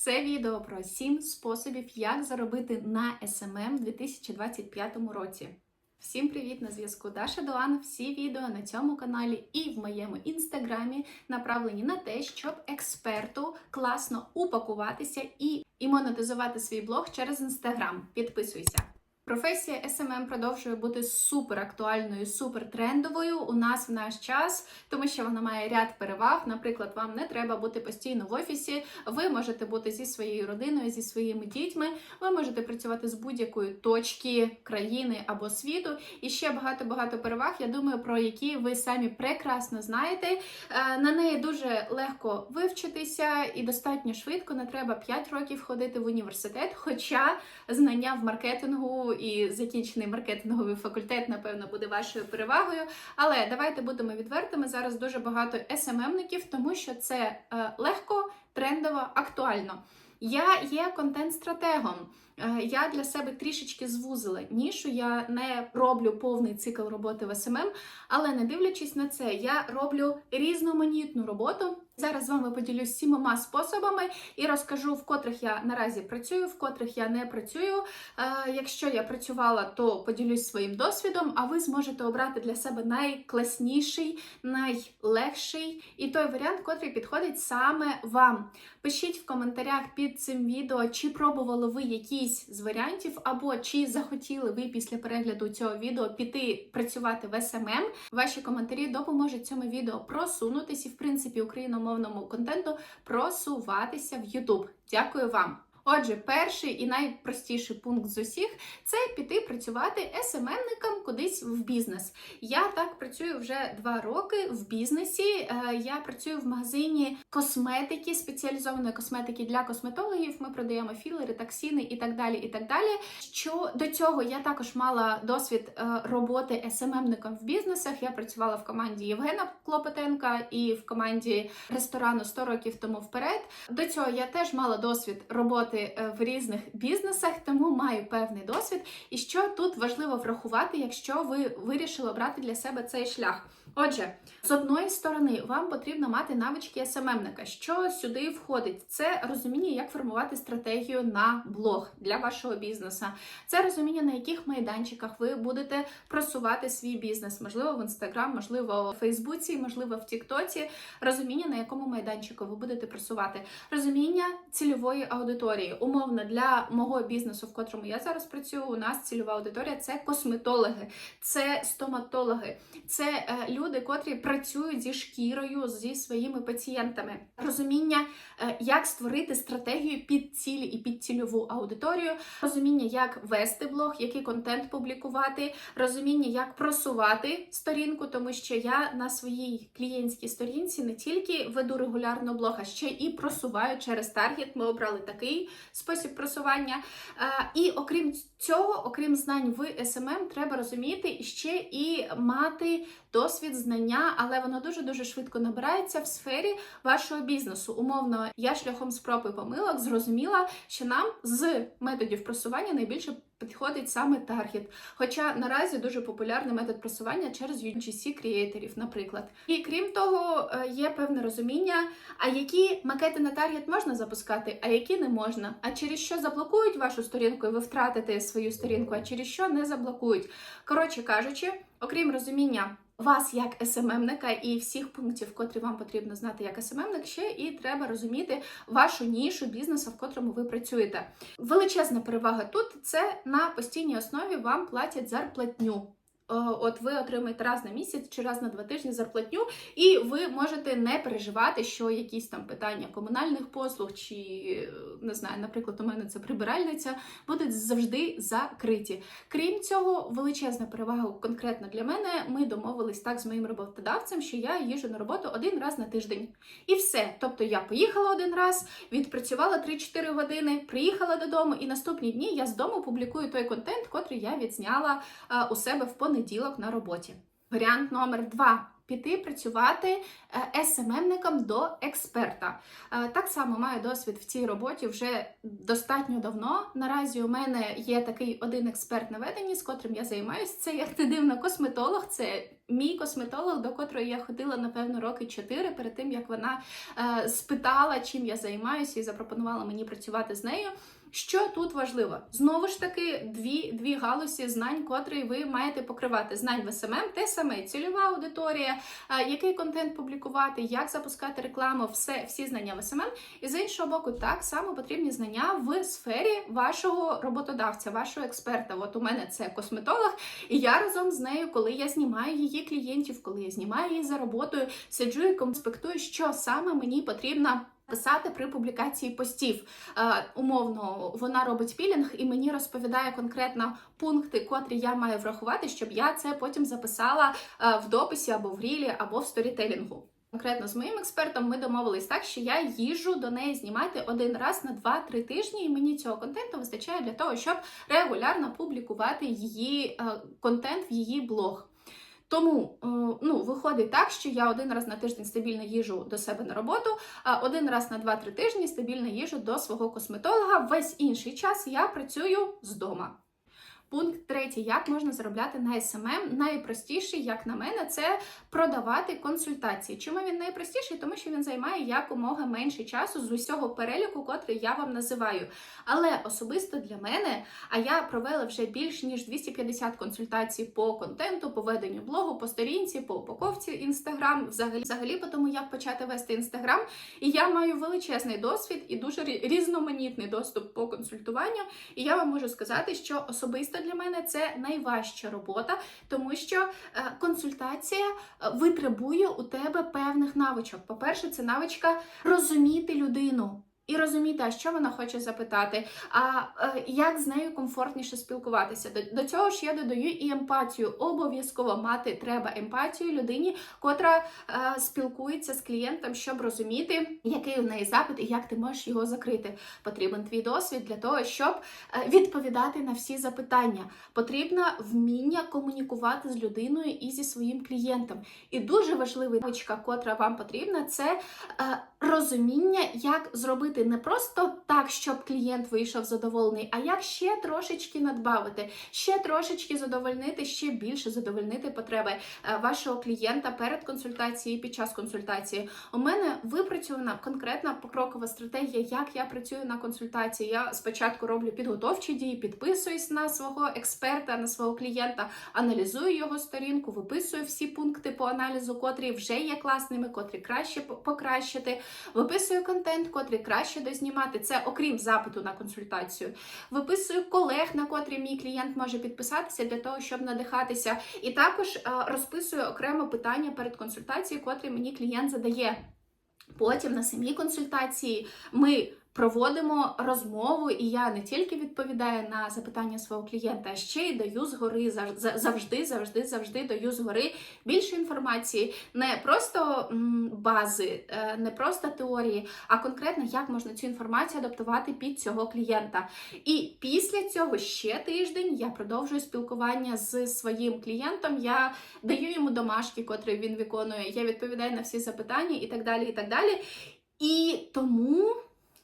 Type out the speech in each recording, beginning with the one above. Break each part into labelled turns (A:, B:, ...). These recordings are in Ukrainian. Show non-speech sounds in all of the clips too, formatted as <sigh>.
A: Це відео про 7 способів, як заробити на СММ в 2025 році. Всім привіт! На зв'язку Даша Дуан. Всі відео на цьому каналі і в моєму інстаграмі направлені на те, щоб експерту класно упакуватися і, і монетизувати свій блог через інстаграм. Підписуйся! Професія SMM продовжує бути супер актуальною, супер трендовою у нас в наш час, тому що вона має ряд переваг. Наприклад, вам не треба бути постійно в офісі. Ви можете бути зі своєю родиною, зі своїми дітьми. Ви можете працювати з будь-якої точки країни або світу. І ще багато багато переваг. Я думаю, про які ви самі прекрасно знаєте. Е, На неї дуже легко вивчитися і достатньо швидко. Не треба 5 років ходити в університет. Хоча знання в маркетингу і закінчений маркетинговий факультет, напевно, буде вашою перевагою. Але давайте будемо відвертими. Зараз дуже багато СММників, тому що це е, легко, трендово, актуально. Я є контент-стратегом. Е, Я для себе трішечки звузила нішу. Я не роблю повний цикл роботи в СММ, але не дивлячись на це, я роблю різноманітну роботу. Зараз з вами поділюсь сімома способами і розкажу, в котрих я наразі працюю, в котрих я не працюю. Е, Якщо я працювала, то поділюсь своїм досвідом, а ви зможете обрати для себе найкласніший, найлегший і той варіант, котрий підходить саме вам. Пишіть в коментарях під цим відео, чи пробували ви якийсь з варіантів, або чи захотіли ви після перегляду цього відео піти працювати в СММ. Ваші коментарі допоможуть цьому відео просунутися і, в принципі, україномовному контенту просуватися в YouTube. Дякую вам! Отже, перший і найпростіший пункт з усіх це піти працювати СММником кудись в бізнес. Я так працюю вже два роки в бізнесі. Е, Я працюю в магазині косметики, спеціалізованої косметики для косметологів. Ми продаємо філери, таксіни і так далі. І так далі. Що до цього я також мала досвід е, роботи СММником в бізнесах. Я працювала в команді Євгена Клопотенка і в команді ресторану 100 років тому вперед. До цього я теж мала досвід роботи е, в різних бізнесах, тому маю певний досвід. І що тут важливо врахувати, якщо ви вирішили обрати для себе цей шлях. Отже, з одної сторони, вам потрібно мати навички СММника. Що сюди входить? Це розуміння, як формувати стратегію на блог для вашого бізнесу. Це розуміння, на яких майданчиках ви будете просувати свій бізнес, можливо, в інстаграм, можливо, в Фейсбуці, можливо, в Тіктоці. Розуміння, на якому майданчику ви будете просувати, розуміння цільової аудиторії. Умовно для мого бізнесу, в котрому я зараз працюю, у нас цільова аудиторія це косметологи, це стоматологи, це е, люди, котрі працюють зі шкірою, зі своїми пацієнтами. Розуміння, е, як створити стратегію під цілі і під цільову аудиторію, розуміння, як вести блог, який контент публікувати, розуміння, як просувати сторінку, тому що я на своїй клієнтській сторінці не тільки веду регулярно блог, а ще і просуваю через таргет. Ми обрали такий спосіб просування. Е, І окрім цього, окрім знань в SMM, треба розуміти ще і мати досвід, знання, але воно дуже дуже швидко набирається в сфері вашого бізнесу. Умовно, я шляхом спроб і помилок зрозуміла, що нам з методів просування найбільше підходить саме таргет. Хоча наразі дуже популярний метод просування через UGC креаторів, наприклад. І крім того, е, є певне розуміння, а які макети на таргет можна запускати, а які не можна. А через що заблокують вашу сторінку, і ви втратите свою сторінку, а через що не заблокують. Коротше кажучи, окрім розуміння. Вас як СММника і всіх пунктів, котрі вам потрібно знати як СММник, ще і треба розуміти вашу нішу бізнесу, в котрому ви працюєте. Величезна перевага тут це на постійній основі вам платять зарплатню. Е, От ви отримаєте раз на місяць чи раз на два тижні зарплатню, і ви можете не переживати, що якісь там питання комунальних послуг, чи е, не знаю, наприклад, у мене це прибиральниця, будуть завжди закриті. Крім цього, величезна перевага конкретно для мене. Ми домовились так з моїм роботодавцем, що я їжджу на роботу один раз на тиждень. І все. Тобто я поїхала один раз, відпрацювала 3-4 години, приїхала додому, і наступні дні я з дому публікую той контент, котрий я відзняла е, у себе в понеділок на роботі. Варіант номер два. Піти працювати е, СММником до експерта. Е, Так само маю досвід в цій роботі вже достатньо давно. Наразі у мене є такий один експерт на веденні, з котрим я займаюся. Це як не дивно, косметолог, це мій косметолог, до котрої я ходила напевно роки 4 перед тим як вона е, спитала, чим я займаюся, і запропонувала мені працювати з нею. Що тут важливо? Знову ж таки, дві дві галузі знань, котрі ви маєте покривати. Знань в СММ, те саме цільова аудиторія, який контент публікувати, як запускати рекламу, все, всі знання в СММ. І з іншого боку, так само потрібні знання в сфері вашого роботодавця, вашого експерта. От у мене це косметолог, і я разом з нею, коли я знімаю її клієнтів, коли я знімаю її за роботою, сиджу і конспектую, що саме мені потрібно. Писати при публікації постів. Е, умовно, вона робить пілінг і мені розповідає конкретно пункти, котрі я маю врахувати, щоб я це потім записала е, в дописі або в рілі, або в сторітелінгу. Конкретно з моїм експертом ми домовились так, що я їжу до неї знімати один раз на 2-3 тижні, і мені цього контенту вистачає для того, щоб регулярно публікувати її е, контент в її блог. Тому е, ну, виходить так, що я один раз на тиждень стабільно їжу до себе на роботу, а один раз на 2-3 тижні стабільно їжу до свого косметолога. Весь інший час я працюю з дома. Пункт третій, як можна заробляти на СММ. Найпростіший, як на мене, це продавати консультації. Чому він найпростіший? Тому що він займає якомога менше часу з усього переліку, котрий я вам називаю. Але особисто для мене, а я провела вже більш ніж 250 консультацій по контенту, по веденню блогу, по сторінці, по упаковці інстаграм, взагалі, взагалі по тому, як почати вести інстаграм. І я маю величезний досвід і дуже різноманітний доступ по консультуванню. І я вам можу сказати, що особисто для мене це найважча робота, тому що е, консультація е, витребує у тебе певних навичок. По-перше, це навичка розуміти людину. І розуміти, а що вона хоче запитати, а е, як з нею комфортніше спілкуватися. До, цього ж я додаю і емпатію. Обов'язково мати треба емпатію людині, котра е, спілкується з клієнтом, щоб розуміти, який у неї запит і як ти можеш його закрити. Потрібен твій досвід для того, щоб е, відповідати на всі запитання. Потрібно вміння комунікувати з людиною і зі своїм клієнтом. І дуже важлива навичка, котра вам потрібна, це розуміння, як зробити не просто так, щоб клієнт вийшов задоволений, а як ще трошечки надбавити, ще трошечки задовольнити, ще більше задовольнити потреби е, вашого клієнта перед консультацією і під час консультації. У мене випрацьована конкретна покрокова стратегія, як я працюю на консультації. Я спочатку роблю підготовчі дії, підписуюсь на свого експерта, на свого клієнта, аналізую його сторінку, виписую всі пункти по аналізу, котрі вже є класними, котрі краще покращити. Виписую контент, котрий краще дознімати. Це окрім запиту на консультацію. Виписую колег, на котрі мій клієнт може підписатися для того, щоб надихатися. І також розписую окремо питання перед консультацією, котрі мені клієнт задає. Потім на самій консультації ми проводимо розмову, і я не тільки відповідаю на запитання свого клієнта, а ще й даю згори завжди, завжди, завжди даю згори більше інформації, не просто бази, е, не просто теорії, а конкретно як можна цю інформацію адаптувати під цього клієнта. І після цього ще тиждень я продовжую спілкування з своїм клієнтом. Я даю йому домашки, котрі він виконує. Я відповідаю на всі запитання і так далі. І так далі. І тому.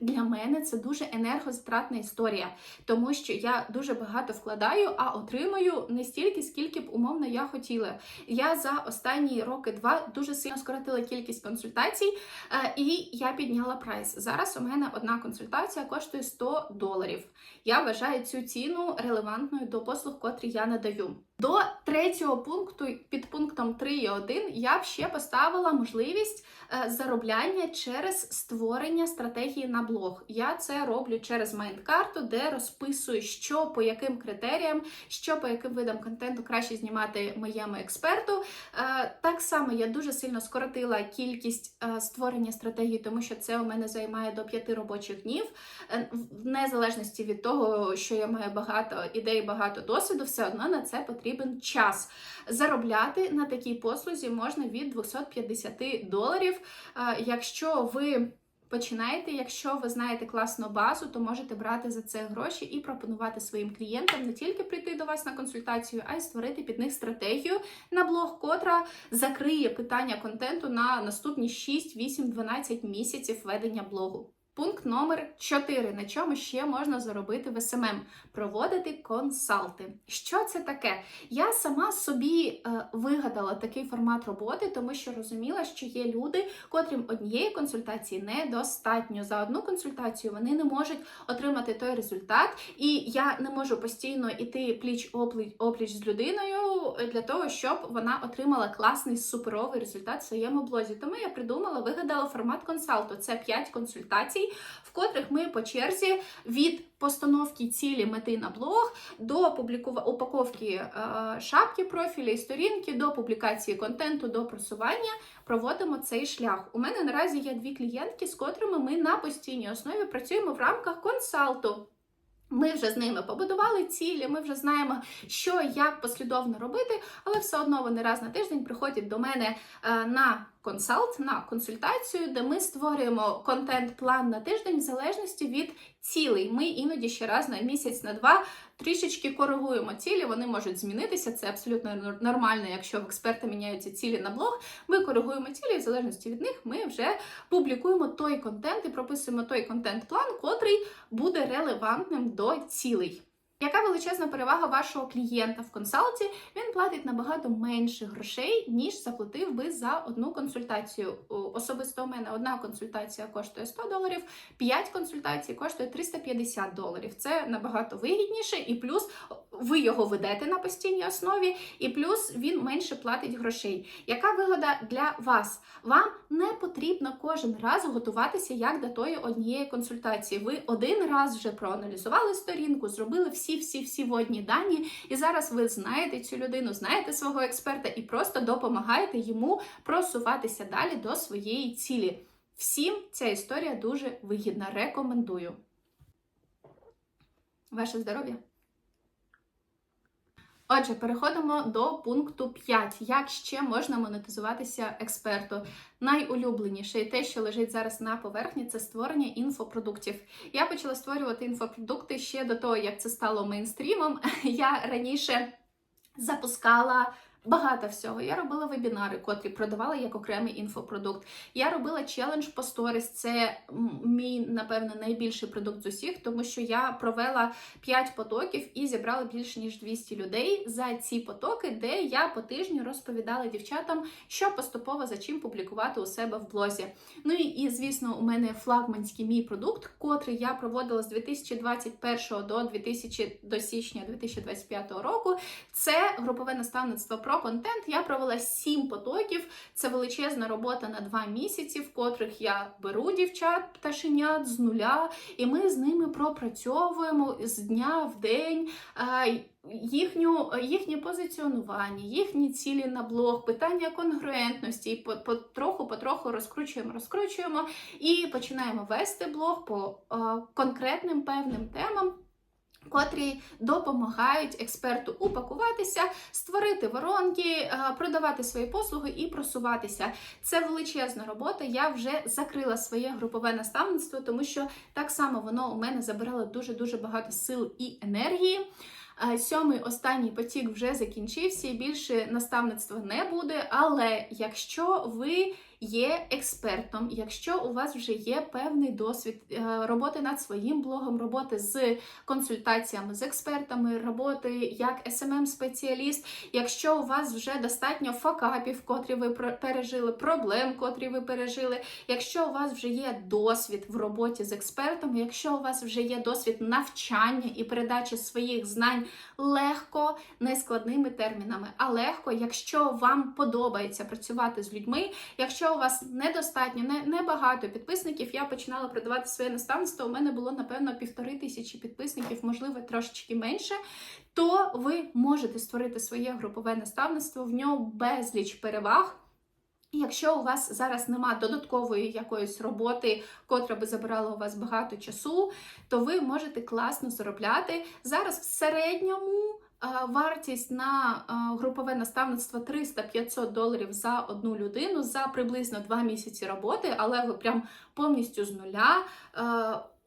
A: Для мене це дуже енергозатратна історія, тому що я дуже багато вкладаю, а отримую не стільки, скільки б умовно я хотіла. Я за останні роки-два дуже сильно скоротила кількість консультацій, е, і я підняла прайс. Зараз у мене одна консультація коштує 100 доларів. Я вважаю цю ціну релевантною до послуг, котрі я надаю. До третього пункту, під пунктом 3.1, я б ще поставила можливість е, заробляння через створення стратегії на блог. Я це роблю через майндкарту, де розписую, що по яким критеріям, що по яким видам контенту краще знімати моєму експерту. Е, так само я дуже сильно скоротила кількість е, створення стратегії, тому що це у мене займає до 5 робочих днів, в незалежності від того, що я маю багато ідей, багато досвіду, все одно на це потрібен час. Заробляти на такій послузі можна від 250 доларів. Якщо ви починаєте, якщо ви знаєте класну базу, то можете брати за це гроші і пропонувати своїм клієнтам не тільки прийти до вас на консультацію, а й створити під них стратегію на блог, котра закриє питання контенту на наступні 6, 8, 12 місяців ведення блогу. Пункт номер 4. На чому ще можна заробити в СММ? Проводити консалти. Що це таке? Я сама собі е, вигадала такий формат роботи, тому що розуміла, що є люди, котрим однієї консультації недостатньо. За одну консультацію вони не можуть отримати той результат, і я не можу постійно іти пліч опліч, з людиною для того, щоб вона отримала класний суперовий результат в своєму блозі. Тому я придумала, вигадала формат консалту. Це 5 консультацій в котрих ми по черзі від постановки цілі мети на блог до упаковки е, шапки профіля і сторінки, до публікації контенту, до просування проводимо цей шлях. У мене наразі є дві клієнтки, з котрими ми на постійній основі працюємо в рамках консалту. Ми вже з ними побудували цілі, ми вже знаємо, що як послідовно робити, але все одно вони раз на тиждень приходять до мене е, на консалт, на консультацію, де ми створюємо контент-план на тиждень в залежності від цілей. Ми іноді ще раз на місяць, на два трішечки коригуємо цілі. Вони можуть змінитися. Це абсолютно нормально, якщо в експерта міняються цілі на блог. Ми коригуємо цілі, в залежності від них ми вже публікуємо той контент і прописуємо той контент-план, котрий буде релевантним до цілей. Яка величезна перевага вашого клієнта в консалті? Він платить набагато менше грошей, ніж заплатив би за одну консультацію. Особисто у мене одна консультація коштує 100 доларів, 5 консультацій коштує 350 доларів. Це набагато вигідніше, і плюс ви його ведете на постійній основі, і плюс він менше платить грошей. Яка вигода для вас? Вам не потрібно кожен раз готуватися як до тої однієї консультації. Ви один раз вже проаналізували сторінку, зробили всі всі-всі-всі водні дані, і зараз ви знаєте цю людину, знаєте свого експерта і просто допомагаєте йому просуватися далі до своєї цілі. Всім ця історія дуже вигідна. Рекомендую. Ваше здоров'я! Отже, переходимо до пункту 5. Як ще можна монетизуватися експерту? Найулюбленіше і те, що лежить зараз на поверхні, це створення інфопродуктів. Я почала створювати інфопродукти ще до того, як це стало мейнстрімом. <laughs> Я раніше запускала Багато всього. Я робила вебінари, котрі продавала як окремий інфопродукт. Я робила челендж по сторіс. Це мій, напевно, найбільший продукт з усіх, тому що я провела 5 потоків і зібрала більше ніж 200 людей за ці потоки, де я по тижню розповідала дівчатам, що поступово за чим публікувати у себе в блозі. Ну і, і звісно, у мене флагманський мій продукт, котрий я проводила з 2021 до 2000, до січня 2025 року. Це групове наставництво про контент я провела сім потоків. Це величезна робота на два місяці, в котрих я беру дівчат, пташенят з нуля, і ми з ними пропрацьовуємо з дня в день. Їхню, Їхнє позиціонування, їхні цілі на блог, питання конгруентності, і потроху-потроху розкручуємо, розкручуємо і починаємо вести блог по е, конкретним певним темам котрі допомагають експерту упакуватися, створити воронки, е, продавати свої послуги і просуватися. Це величезна робота. Я вже закрила своє групове наставництво, тому що так само воно у мене забирало дуже-дуже багато сил і енергії. Е, сьомий останній потік вже закінчився, і більше наставництва не буде. Але якщо ви є експертом, якщо у вас вже є певний досвід е, роботи над своїм блогом, роботи з консультаціями з експертами, роботи як smm спеціаліст якщо у вас вже достатньо факапів, котрі ви пережили, проблем, котрі ви пережили, якщо у вас вже є досвід в роботі з експертом, якщо у вас вже є досвід навчання і передачі своїх знань легко, не складними термінами, а легко, якщо вам подобається працювати з людьми, якщо у вас недостатньо, не, небагато підписників, я починала продавати своє наставництво. У мене було, напевно, півтори тисячі підписників, можливо, трошечки менше. То ви можете створити своє групове наставництво, в ньому безліч переваг. Якщо у вас зараз нема додаткової якоїсь роботи, котра би забирала у вас багато часу, то ви можете класно заробляти. Зараз в середньому Вартість на групове наставництво 300-500 доларів за одну людину за приблизно 2 місяці роботи, але ви прям повністю з нуля.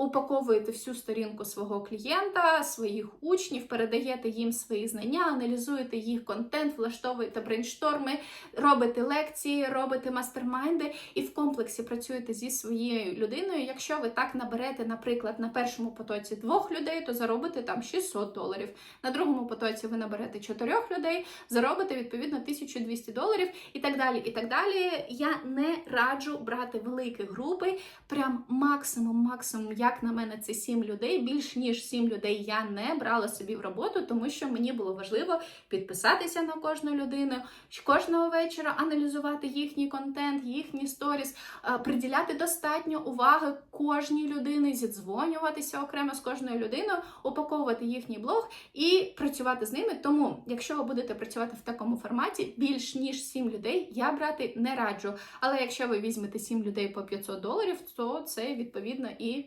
A: Упаковуєте всю сторінку свого клієнта, своїх учнів, передаєте їм свої знання, аналізуєте їх контент, влаштовуєте брейншторми, робите лекції, робите мастермайнди і в комплексі працюєте зі своєю людиною. Якщо ви так наберете, наприклад, на першому потоці двох людей, то заробите там 600 доларів. На другому потоці ви наберете чотирьох людей, заробите відповідно 1200 доларів і так далі. І так далі. Я не раджу брати великі групи, прям максимум, максимум, як на мене, це 7 людей. Більш ніж 7 людей я не брала собі в роботу, тому що мені було важливо підписатися на кожну людину, кожного вечора аналізувати їхній контент, їхні сторіс, е, приділяти достатньо уваги кожній людині, зідзвонюватися окремо з кожною людиною, упаковувати їхній блог і працювати з ними. Тому, якщо ви будете працювати в такому форматі, більш ніж 7 людей я брати не раджу. Але якщо ви візьмете 7 людей по 500 доларів, то це відповідно і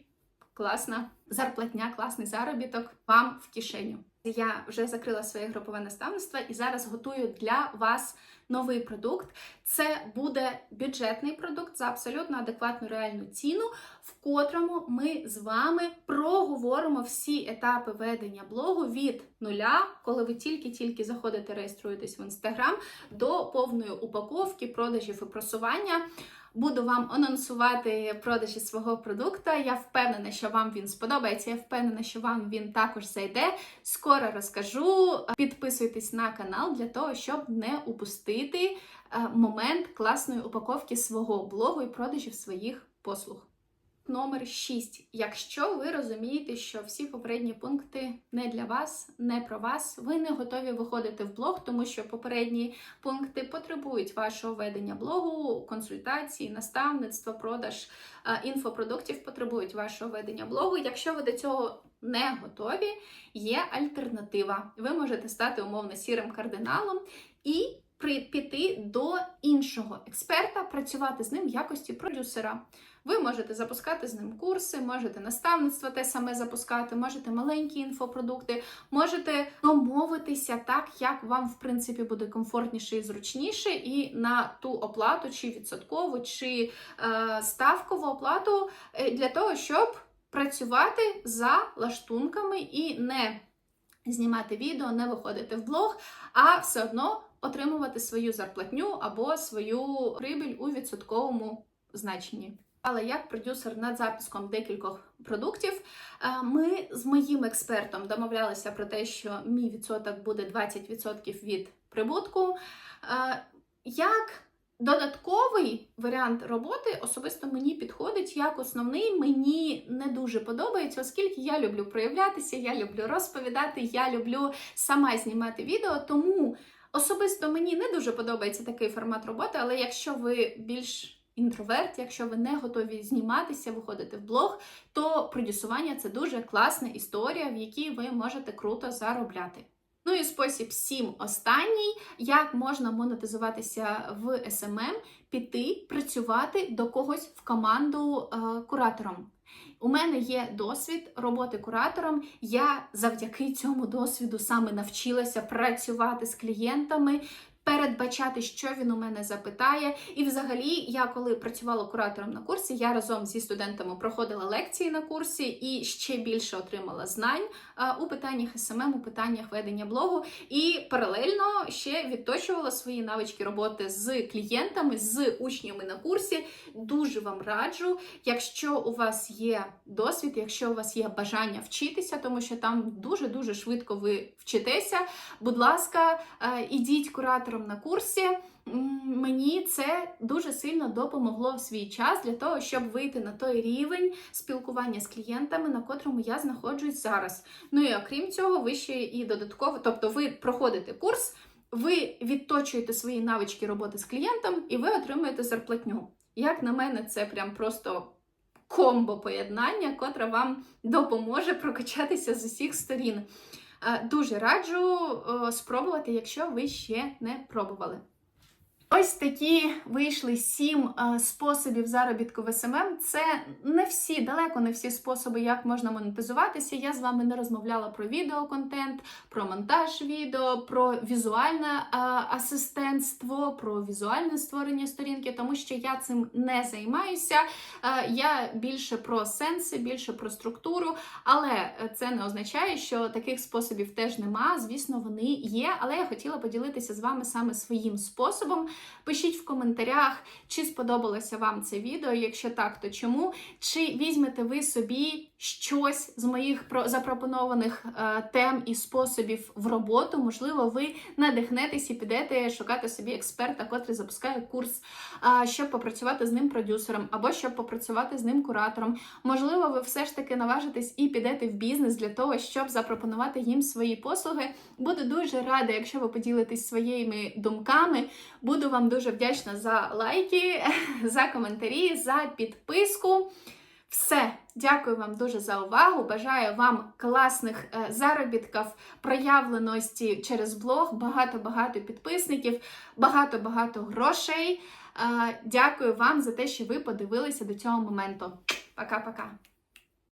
A: класна зарплатня, класний заробіток вам в кишеню. Я вже закрила своє групове наставництво і зараз готую для вас новий продукт. Це буде бюджетний продукт за абсолютно адекватну реальну ціну, в котрому ми з вами проговоримо всі етапи ведення блогу від нуля, коли ви тільки-тільки заходите, реєструєтесь в інстаграм, до повної упаковки, продажів і просування. Буду вам анонсувати продажі свого продукту. Я впевнена, що вам він сподобається. Я впевнена, що вам він також зайде. Скоро розкажу. Підписуйтесь на канал для того, щоб не упустити е, момент класної упаковки свого блогу і продажів своїх послуг. Номер 6. Якщо ви розумієте, що всі попередні пункти не для вас, не про вас, ви не готові виходити в блог, тому що попередні пункти потребують вашого ведення блогу, консультації, наставництва, продаж е, інфопродуктів потребують вашого ведення блогу. Якщо ви до цього не готові, є альтернатива. Ви можете стати умовно сірим кардиналом і піти до іншого експерта, працювати з ним в якості продюсера. Ви можете запускати з ним курси, можете наставництво те саме запускати, можете маленькі інфопродукти, можете домовитися так, як вам, в принципі, буде комфортніше і зручніше, і на ту оплату, чи відсоткову, чи е, ставкову оплату е, для того, щоб працювати за лаштунками і не знімати відео, не виходити в блог, а все одно отримувати свою зарплатню або свою прибіль у відсотковому значенні. Але як продюсер над запуском декількох продуктів, е, ми з моїм експертом домовлялися про те, що мій відсоток буде 20% від прибутку. Е, як додатковий варіант роботи особисто мені підходить як основний, мені не дуже подобається, оскільки я люблю проявлятися, я люблю розповідати, я люблю сама знімати відео, тому особисто мені не дуже подобається такий формат роботи, але якщо ви більш інтроверт, якщо ви не готові зніматися, виходити в блог, то продюсування це дуже класна історія, в якій ви можете круто заробляти. Ну і спосіб 7 останній, як можна монетизуватися в SMM, піти працювати до когось в команду е, куратором. У мене є досвід роботи куратором. Я завдяки цьому досвіду саме навчилася працювати з клієнтами, передбачати, що він у мене запитає. І, взагалі, я коли працювала куратором на курсі, я разом зі студентами проходила лекції на курсі і ще більше отримала знань у питаннях СММ, у питаннях ведення блогу. І паралельно ще відточувала свої навички роботи з клієнтами, з учнями на курсі. Дуже вам раджу, якщо у вас є досвід, якщо у вас є бажання вчитися, тому що там дуже-дуже швидко ви вчитеся. Будь ласка, ідіть куратором куратором на курсі. Мені це дуже сильно допомогло в свій час для того, щоб вийти на той рівень спілкування з клієнтами, на котрому я знаходжусь зараз. Ну і окрім цього, ви ще і додатково, тобто ви проходите курс, ви відточуєте свої навички роботи з клієнтом і ви отримуєте зарплатню. Як на мене, це прям просто комбо поєднання, котре вам допоможе прокачатися з усіх сторін. Дуже раджу спробувати, якщо ви ще не пробували. Ось такі вийшли сім е, способів заробітку в СММ. Це не всі, далеко не всі способи, як можна монетизуватися. Я з вами не розмовляла про відеоконтент, про монтаж відео, про візуальне е, асистентство, про візуальне створення сторінки, тому що я цим не займаюся. Е, я більше про сенси, більше про структуру, але це не означає, що таких способів теж нема. Звісно, вони є. Але я хотіла поділитися з вами саме своїм способом. Пишіть в коментарях, чи сподобалося вам це відео. Якщо так, то чому? Чи візьмете ви собі щось з моїх про- запропонованих е, тем і способів в роботу? Можливо, ви надихнетесь і підете шукати собі експерта, котрий запускає курс, е, щоб попрацювати з ним продюсером, або щоб попрацювати з ним куратором. Можливо, ви все ж таки наважитесь і підете в бізнес для того, щоб запропонувати їм свої послуги. Буду дуже рада, якщо ви поділитесь своїми думками. Буду вам дуже вдячна за лайки, <laughs> за коментарі, за підписку. Все, дякую вам дуже за увагу. Бажаю вам класних е, заробітків, проявленості через блог, багато-багато підписників, багато-багато грошей. Е, Дякую вам за те, що ви подивилися до цього моменту. Пока-пока.